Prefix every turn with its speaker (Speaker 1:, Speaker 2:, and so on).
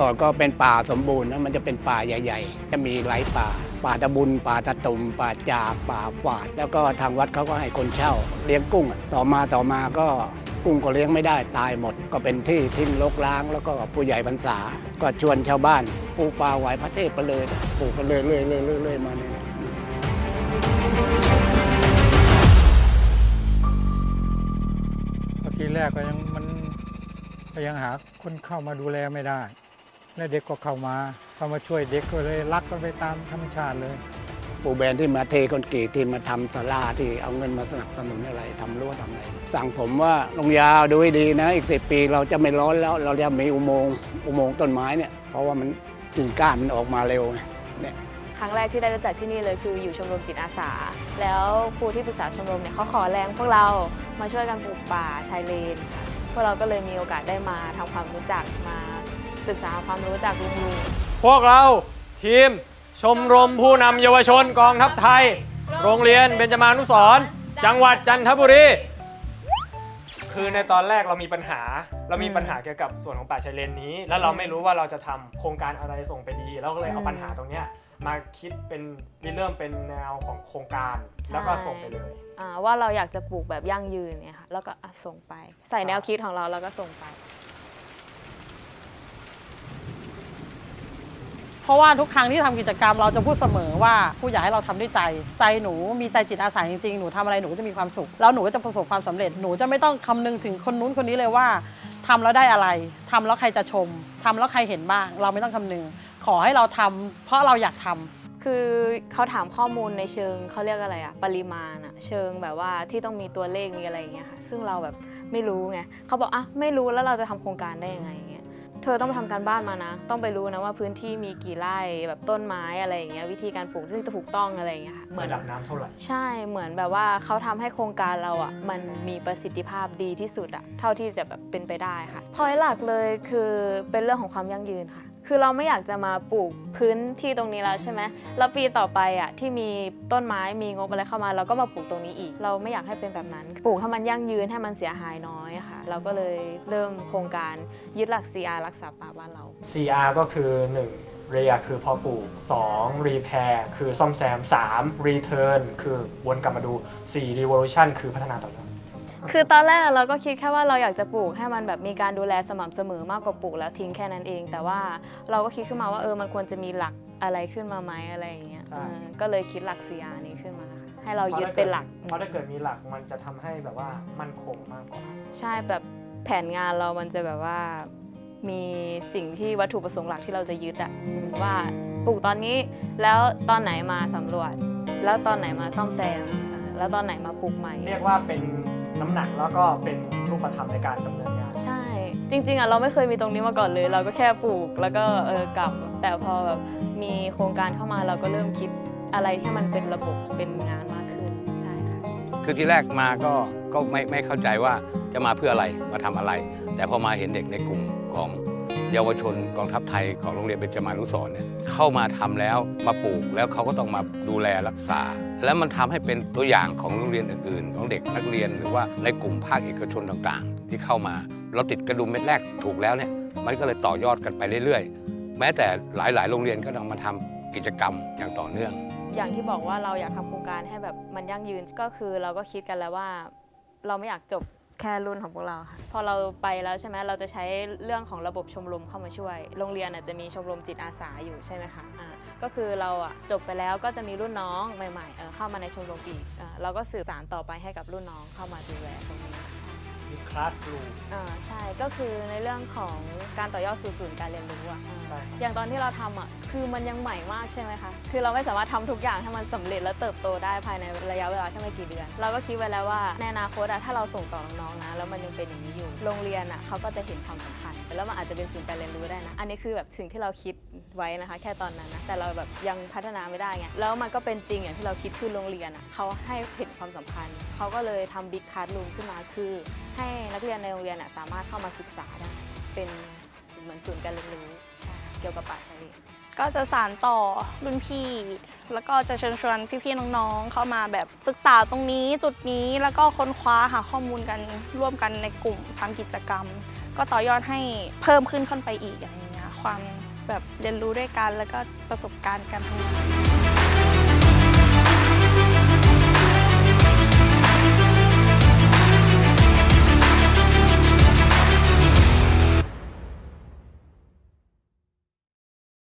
Speaker 1: ก่อนก็เป็นป่าสมบูรณ์นะมันจะเป็นป่าใหญ่ ๆ จะมีหลายป่า ป่าตะบุญ ป่าตะตุ่มป่าจาป่าฝาด แล้วก็ทางวัดเขาก็ให้คนเช่า เลี้ยงกุ้งอะต่อมาต่อมาก็กุ้งก็เลี้ยงไม่ได้ตายหมด ก็เป็นที่ทิ้งรกร้าง แล้วก็ผู้ใหญ่พรรษา ก็ชวนชาวบ้านปลูกป่าไหวพระเทพไปเลยนะปลูกกันเลยเลยเลยเลยเลยมาเนี่ยนะ
Speaker 2: ทีแรกก็ยังมันก็ยังหาคนเข้ามาดูแลไม่ได้ แล้วเด็กก็เข้ามาเข้ามาช่วยเด็กก็เลยรักกันไปตามธรรมชาติเลย
Speaker 1: ปู่แบนที่มาเทคอนกรีตที่มาทำศาลาที่เอาเงินมาสนับสนุนอะไรทำรั้วทำอะไรสั่งผมว่าลงยาวดูให้ดีนะ อีกสิปีเราจะไม่ร้อนแล้วเราจะมีอุโมงค์อุโมงค์ต้นไม้เนี่ยเพราะว่ามันกิ่งก้านมันออกมาเร็วไงเนี่ย
Speaker 3: ครั้งแรกที่ได้รู้จักที่นี่เลยคืออยู่ชมรมจิตอาสา แล้วครูที่ปรึกษาชมรมเนี่ยเขาขอแรงพวกเรามาช่วยกันปลูกป่าชายเลนค่ะพวกเราก็เลยมีโอกาสได้มาทำความรู้จักมา ศึกษาความรู้จากลุงลุง
Speaker 4: พวกเราทีมชมรมผู้นำเยาวชนกองทัพไทย โรงเรียนเบญจมานุสรณ์จังหวัดจันทบุรี คือในตอนแรกเรามีปัญหา เรามีปัญหาเกี่ยวกับส่วนของป่าชายเลนนี้ แล้วเราไม่รู้ว่าเราจะทำโครงการอะไรส่งไปดี เราก็เลยเอาปัญหาตรงเนี้ยมาคิดเป็นริเริ่มเป็นแนวของโครงการแล้วก็ส่งไปเลย
Speaker 3: อ่าว่าเราอยากจะปลูกแบบยั่งยืนเนี่ยค่ะแล้วก็อะส่งไป ใส่แนวคิดของเราแล้วก็ส่งไป
Speaker 5: เพราะว่าทุกครั้งที่ทำกิจกรรมเราจะพูดเสมอว่าผู้อยากให้เราทำด้วยใจ ใจหนูมีใจจิตอาสาจริงๆ หนูทำอะไรหนูก็จะมีความสุข แล้วหนูก็จะประสบความสำเร็จ หนูจะไม่ต้องคำนึงถึงคนนู้นคนนี้เลยว่าทำแล้วได้อะไรทำแล้วใครจะชมทำแล้วใครเห็นบ้าง เราไม่ต้องคำนึง ขอให้เราทำเพราะเราอยากทำ
Speaker 3: คือเขาถามข้อมูลในเชิงเขาเรียกอะไรอะปริมาณอะเชิงแบบว่าที่ต้องมีตัวเลขมีอะไรอย่างเงี้ยค่ะซึ่งเราแบบไม่รู้ไงเขาบอกอะไม่รู้แล้วเราจะทำโครงการได้ยังไง เงี้ยเธอต้องไปทำการบ้านมานะ ต้องไปรู้นะว่าพื้นที่มีกี่ไร่แบบต้นไม้อะไรอย่างเงี้ยวิธีการปลูกที่ถูกต้องอะไรอย่างเงี้ยค่ะเหมือน
Speaker 4: ระดับน้ำเท่าไหร่
Speaker 3: ใช่เหมือนแบบว่าเขาทำให้โครงการเราอะมันมีประสิทธิภาพดีที่สุดอะเท่าที่จะแบบเป็นไปได้ค่ะพอยหลักเลยคือเป็นเรื่องของความยั่งยืนค่ะ คือเราไม่อยากจะมาปลูกพื้นที่ตรงนี้แล้วใช่ไหมแล้วปีต่อไปอะที่มีต้นไม้มีงบอะไรเข้ามา เราก็มาปลูกตรงนี้อีก เราไม่อยากให้เป็นแบบนั้น ปลูกให้มันยั่งยืนให้มันเสียหายน้อยค่ะ เราก็เลยเริ่มโครงการยึดหลัก CR รักษาป่าบ้านเรา
Speaker 4: CR ก็คือ 1 Rea คือพอปลูก 2 Repair คือซ่อมแซม 3 Return คือวนกลับมาดู 4 Revolution คือพัฒนาต่อยอด
Speaker 3: คือตอนแรกเราก็คิดแค่ว่าเราอยากจะปลูกให้มันแบบมีการดูแลสม่ำเสมอมากกว่าปลูกแล้วทิ้งแค่นั้นเอง แต่ว่าเราก็คิดขึ้นมาว่าเออมันควรจะมีหลักอะไรขึ้นมาไหมอะไรอย่างเงี้ย
Speaker 4: ใช่
Speaker 3: เออก็เลยคิดหลัก CR นี้ขึ้นมาค่ะให้เรายึดเป็นหลัก
Speaker 4: เพราะถ้าเกิดมีหลักมันจะทำให้แบบว่ามั่นคงมากกว่า
Speaker 3: ใช่แบบแผนงานเรามันจะแบบว่ามีสิ่งที่วัตถุประสงค์หลักที่เราจะยึดอะอืมว่าปลูกตอนนี้แล้วตอนไหนมาสำรวจ แล้วตอนไหนมาซ่อมแซมอ่าแล้วตอนไหนมาปลูกใหม่
Speaker 4: เรียกว่าเป็น น้ำหนักแล้วก็เป็นรูปธรรมในการดำเนินงาน
Speaker 3: ใช่ จริงๆอะเราไม่เคยมีตรงนี้มาก่อนเลย เราก็แค่ปลูกแล้วก็เออกลับ แต่พอแบบมีโครงการเข้ามาเราก็เริ่มคิดอะไรที่มันเป็นระบบเป็นงานมากขึ้น ใช่ค่ะ
Speaker 6: คือที่แรกมาก็ก็ไม่ไม่เข้าใจว่า จะมาเพื่ออะไรมาทำอะไร แต่พอมาเห็นเด็กในกลุ่มของเยาวชนกองทัพไทยของโรงเรียนเบญจมานุสรเนี่ยเข้ามาทำแล้วมาปลูกแล้วเขาก็ต้องมาดูแลรักษา แล้วมันทำให้เป็นตัวอย่างของโรงเรียนอื่น ๆ ของเด็กนักเรียนหรือว่าในกลุ่มภาคเอกชนต่างๆ ที่เข้ามาเราติดกระดุมเม็ดแรกถูกแล้วเนี่ยมันก็เลยต่อยอดกันไปเรื่อยๆ แม้แต่หลายๆ โรงเรียนก็ต้องมาทำกิจกรรมอย่างต่อเนื่อง
Speaker 3: อย่างที่บอกว่าเราอยากทำโครงการให้แบบมันยั่งยืนก็คือเราก็คิดกันแล้วว่า เราไม่อยากจบ แค่รุ่นของพวกเราค่ะพอเราไปแล้วใช่ไหมเราจะใช้เรื่องของระบบชมรมเข้ามาช่วย โรงเรียนอาจจะมีชมรมจิตอาสาอยู่ใช่ไหมคะอ่าก็คือเราอะจบไปแล้วก็จะมีรุ่นน้องใหม่ๆเอ่อเข้ามาในชมรมอีกอ่าเราก็สื่อสารต่อไปให้กับรุ่นน้องเข้ามาดูแลตรงนี้ใช่
Speaker 4: มีคลาสรูม
Speaker 3: อ่าใช่ก็คือในเรื่องของการต่อยอดสู่ศูนย์การเรียนรู้อะอ่า
Speaker 4: ใช่
Speaker 3: อย่างตอนที่เราทำอะ คือมันยังใหม่มากใช่ไหมคะ คือเราไม่สามารถทำทุกอย่างให้มันสำเร็จและเติบโตได้ภายในระยะเวลาแค่ไม่กี่เดือน เราก็คิดไว้แล้วว่าในอนาคตอะถ้าเราส่งต่อน้องๆนะ แล้วมันยังเป็นอย่างนี้อยู่ โรงเรียนอะเขาก็จะเห็นความสำคัญ แล้วมันอาจจะเป็นศูนย์การเรียนรู้ได้นะ อันนี้คือแบบสิ่งที่เราคิดไว้นะคะ แค่ตอนนั้นนะ แต่เราแบบยังพัฒนาไม่ได้ไง แล้วมันก็เป็นจริงอย่างที่เราคิดคือโรงเรียนอะเขาให้เห็นความสัมพันธ์เขาก็เลยทำบิ๊กค a s รูมขึ้นมาคือ ให้นักเรียนในโรงเรียนอะสามารถเข้ามาศึกษาได้ เป็นเหมือนศูนย์การเรียนรู้ เกี่ยวกับป่าชายเลน
Speaker 7: ก็จะสานต่อรุ่นพี่ แล้วก็จะเชิญชวนพี่ๆน้องๆ เข้ามาแบบศึกษาตรงนี้จุดนี้แล้วก็ค้นคว้าหาข้อมูลกันร่วมกันในกลุ่มทำกิจกรรม ก็ต่อยอดให้เพิ่มขึ้นขึ้นไปอีกอย่างนี้ยคความแบบเรียนรู้ด้วยกันแล้วก็ประสบการณ์การทำงาน